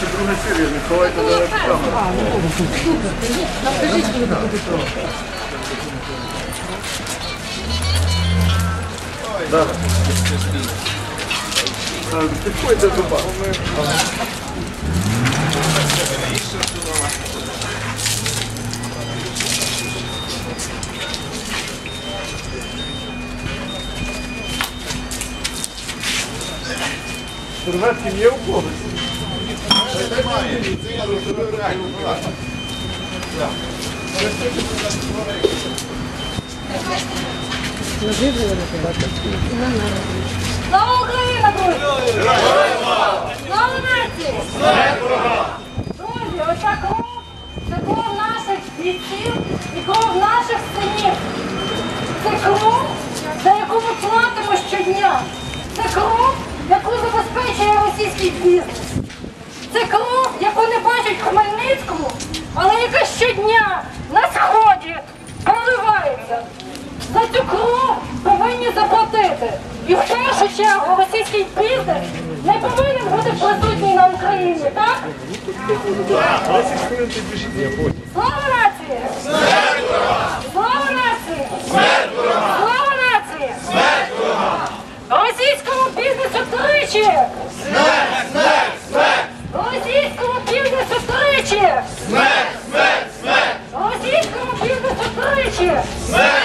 чи друга серія, не ховайте за камеру. Да. А, Підходьте до бабу. Серветки є у когось? Слава Україна, друзі! Слава нації! Друзі, оця кров це кров наших бійців і кров наших синів. Це кров, за яку ми платимо щодня. Це кров, яку забезпечує російський бізнес. Це кров, яку не бачать в Хмельницькому, але яка щодня на сході проливається. За цю кров повинні заплатити. І в першу чергу російський бізнес не повинен бути присутній на Україні, так? 10 тричі! Смерть! Смерть! Смерть! Російському бізнесу тричі! Смерть!